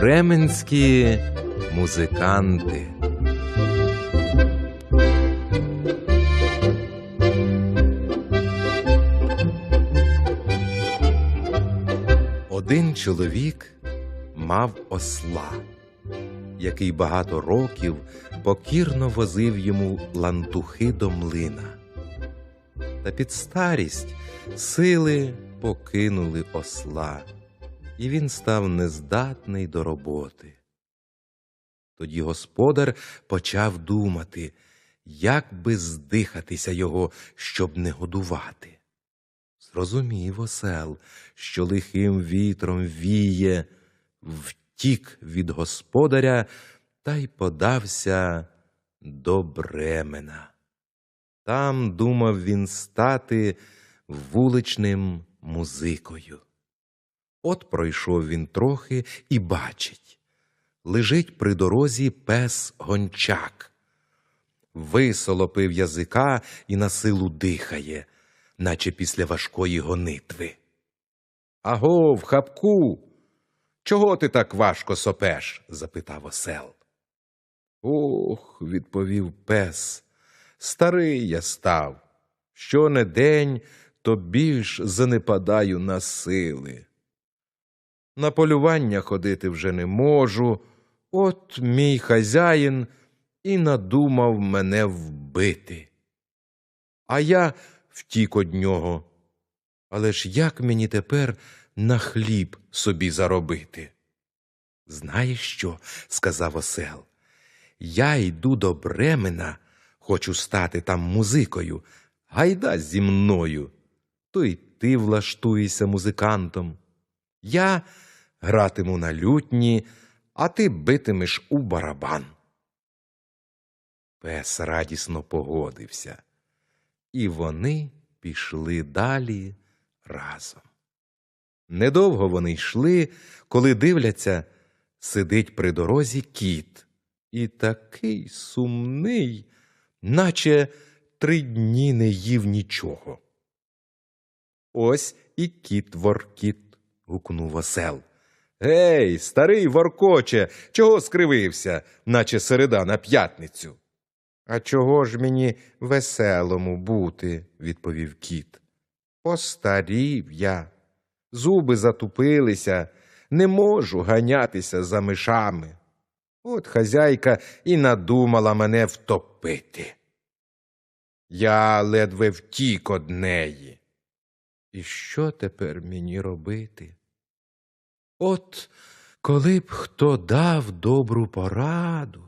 Бременські музиканти. Один чоловік мав осла, який багато років покірно возив йому лантухи до млина. Та під старість сили покинули осла, і він став нездатний до роботи. Тоді господар почав думати, як би здихатися його, щоб не годувати. Зрозумів осел, що лихим вітром віє, втік від господаря та й подався до Бремена. Там думав він стати вуличним музикою. От пройшов він трохи і бачить лежить при дорозі пес гончак. Висолопив язика і на силу дихає, наче після важкої гонитви. Агов, хапку, чого ти так важко сопеш? запитав осел. Ох, відповів пес, старий я став. Що не день, то більш занепадаю на сили. На полювання ходити вже не можу, от мій хазяїн і надумав мене вбити. А я втік од нього. Але ж як мені тепер на хліб собі заробити? Знаєш що? сказав осел. Я йду до Бремена, хочу стати там музикою. Гайда зі мною. То й ти влаштуєшся музикантом. Я гратиму на лютні, а ти битимеш у барабан. Пес радісно погодився, і вони пішли далі разом. Недовго вони йшли, коли дивляться, сидить при дорозі кіт, і такий сумний, наче три дні не їв нічого. Ось і кіт воркіт. гукнув осел. Гей, старий воркоче, чого скривився, наче середа на п'ятницю? А чого ж мені веселому бути, відповів кіт. Постарів я, зуби затупилися, не можу ганятися за мишами. От хазяйка і надумала мене втопити. Я ледве втік од неї. І що тепер мені робити? От коли б хто дав добру пораду.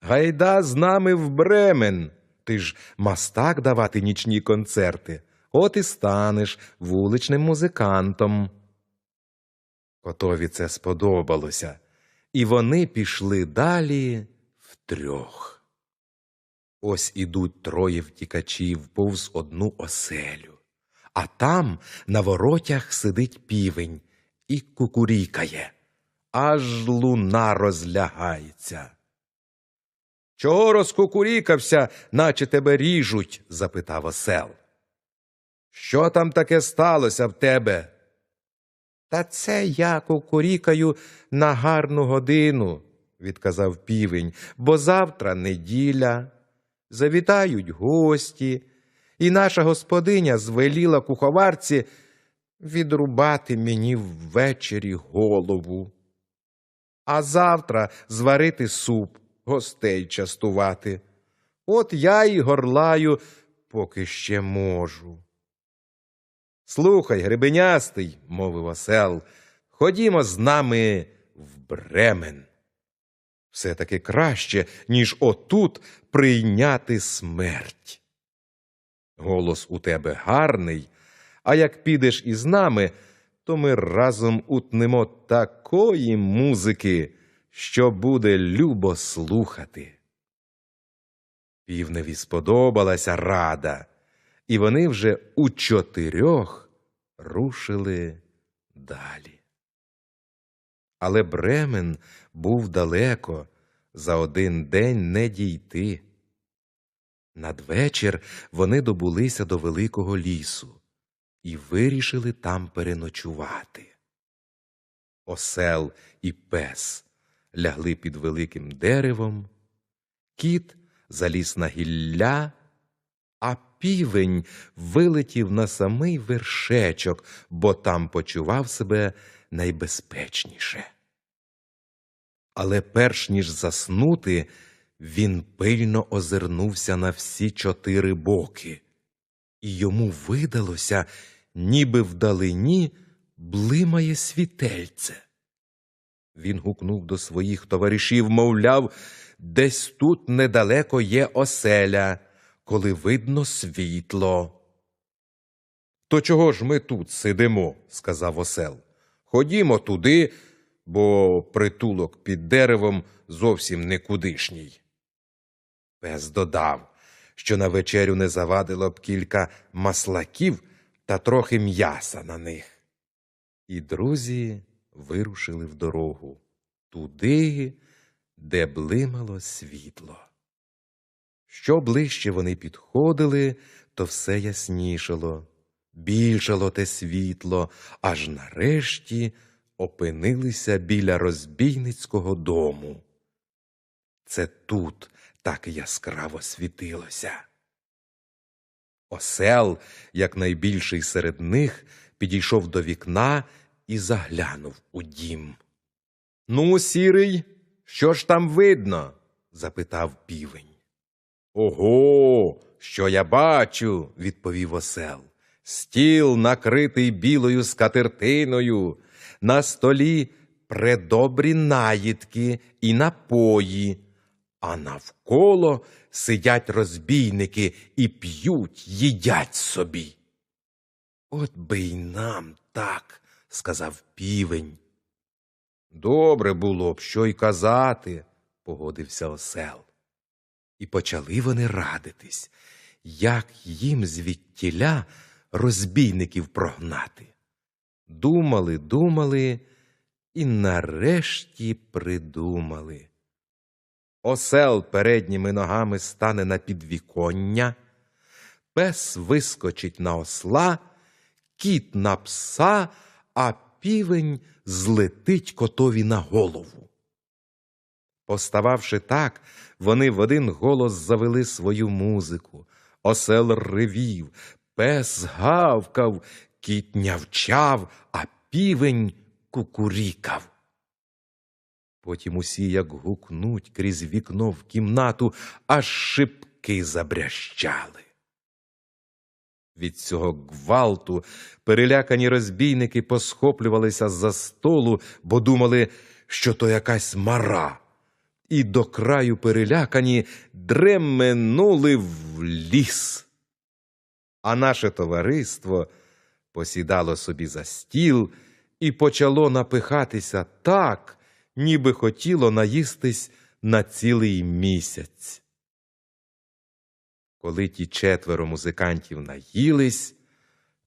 Гайда з нами в Бремен. Ти ж мастак давати нічні концерти. От і станеш вуличним музикантом. Котові це сподобалося, і вони пішли далі втрьох. Ось ідуть троє втікачів повз одну оселю, а там на воротях сидить півень і кукурікає, аж луна розлягається. Чого розкукурікався, наче тебе ріжуть? запитав осел. Що там таке сталося в тебе? Та це я кукурікаю на гарну годину, відказав півень, бо завтра неділя. Завітають гості, і наша господиня звеліла куховарці відрубати мені ввечері голову. А завтра зварити суп, гостей частувати. От я й горлаю, поки ще можу. Слухай, гребенястий, мовив осел, ходімо з нами в Бремен. Все таки краще, ніж отут прийняти смерть. Голос у тебе гарний, а як підеш із нами, то ми разом утнемо такої музики, що буде любо слухати. Півневі сподобалася рада, і вони вже у чотирьох рушили далі. Але Бремен був далеко, за один день не дійти. Надвечір вони добулися до великого лісу і вирішили там переночувати. Осел і пес лягли під великим деревом, кіт заліз на гілля, а півень вилетів на самий вершечок, бо там почував себе найбезпечніше. Але перш ніж заснути, він пильно озирнувся на всі чотири боки, і йому видалося, ніби вдалині блимає світельце. Він гукнув до своїх товаришів, мовляв, десь тут недалеко є оселя, коли видно світло. То чого ж ми тут сидимо? сказав осел. Ходімо туди, бо притулок під деревом зовсім никудишній. Пес додав, що на вечерю не завадило б кілька маслаків та трохи м'яса на них. І друзі вирушили в дорогу туди, де блимало світло. Що ближче вони підходили, то все яснішало, більшало те світло, аж нарешті опинилися біля розбійницького дому. Це тут так яскраво світилося. Осел, як найбільший серед них, підійшов до вікна і заглянув у дім. Ну, сірий, що ж там видно? запитав півень. Ого, що я бачу, відповів осел. Стіл накритий білою скатертиною, на столі предобрі наїдки і напої, а навколо сидять розбійники і п'ють, їдять собі. От би й нам так, сказав півень. Добре було б, що й казати, погодився осел. І почали вони радитись, як їм звідтіля розбійників прогнати. Думали, думали і нарешті придумали. Осел передніми ногами стане на підвіконня, пес вискочить на осла, кіт на пса, а півень злетить котові на голову. Постававши так, вони в один голос завели свою музику. Осел ревів, пес гавкав, кіт нявчав, а півень кукурікав. Потім усі, як гукнуть крізь вікно в кімнату, аж шибки забрящали. Від цього гвалту перелякані розбійники посхоплювалися за столу, бо думали, що то якась мара, і до краю перелякані дременули в ліс. А наше товариство посідало собі за стіл і почало напихатися так, ніби хотіло наїстись на цілий місяць. Коли ті четверо музикантів наїлись,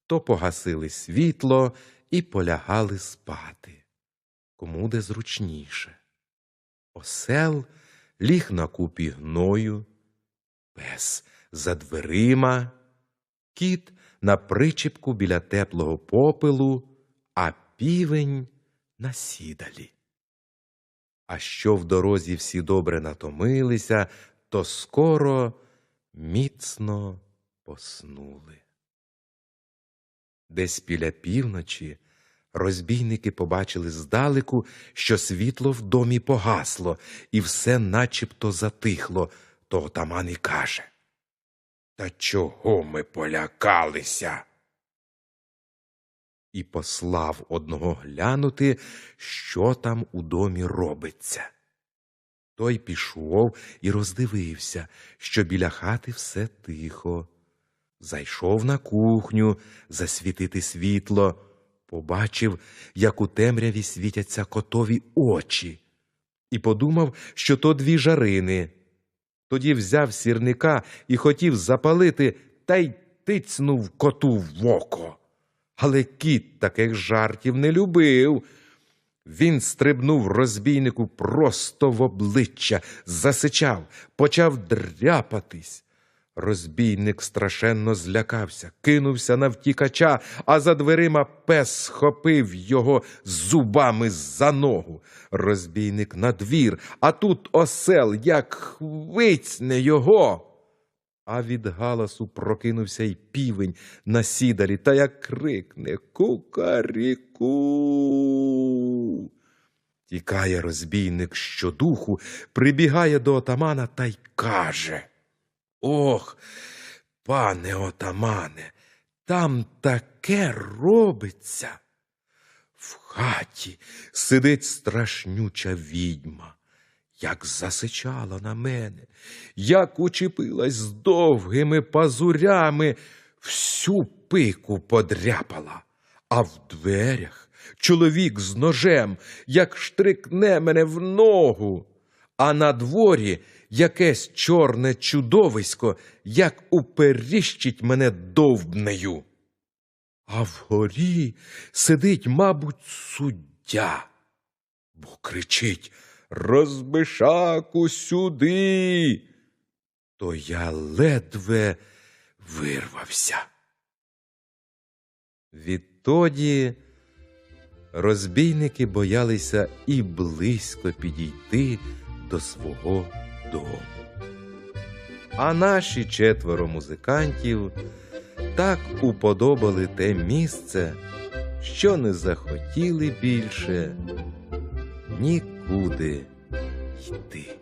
то погасили світло і полягали спати. Кому де зручніше. Осел ліг на купі гною, пес за дверима, кіт на причіпку біля теплого попелу, а півень на сідалі. А що в дорозі всі добре натомилися, то скоро міцно поснули. Десь біля півночі розбійники побачили здалеку, що світло в домі погасло, і все начебто затихло, то отаман і каже. Та чого ми полякалися? І послав одного глянути, що там у домі робиться. Той пішов і роздивився, що біля хати все тихо. Зайшов на кухню засвітити світло, побачив, як у темряві світяться котові очі, і подумав, що то дві жарини. Тоді взяв сірника і хотів запалити, та й тицнув коту в око. Але кіт таких жартів не любив. Він стрибнув розбійнику просто в обличчя, засичав, почав дряпатись. Розбійник страшенно злякався, кинувся на втікача, а за дверима пес схопив його зубами за ногу. Розбійник на двір, а тут осел, як хвицне його. А від галасу прокинувся й півень на сідалі, та як крикне Кукаріку. Тікає розбійник щодуху, прибігає до отамана та й каже Ох, пане отамане, там таке робиться. В хаті сидить страшнюча відьма, як засичала на мене, як учепилась з довгими пазурями, всю пику подряпала, а в дверях чоловік з ножем, як штрикне мене в ногу, а на дворі якесь чорне чудовисько, як уперіщить мене довбнею. А вгорі сидить, мабуть, суддя, бо кричить Розбишаку сюди. То я ледве вирвався. Відтоді розбійники боялися і близько підійти до свого дому. А наші четверо музикантів так уподобали те місце, що не захотіли більше нікуди йти.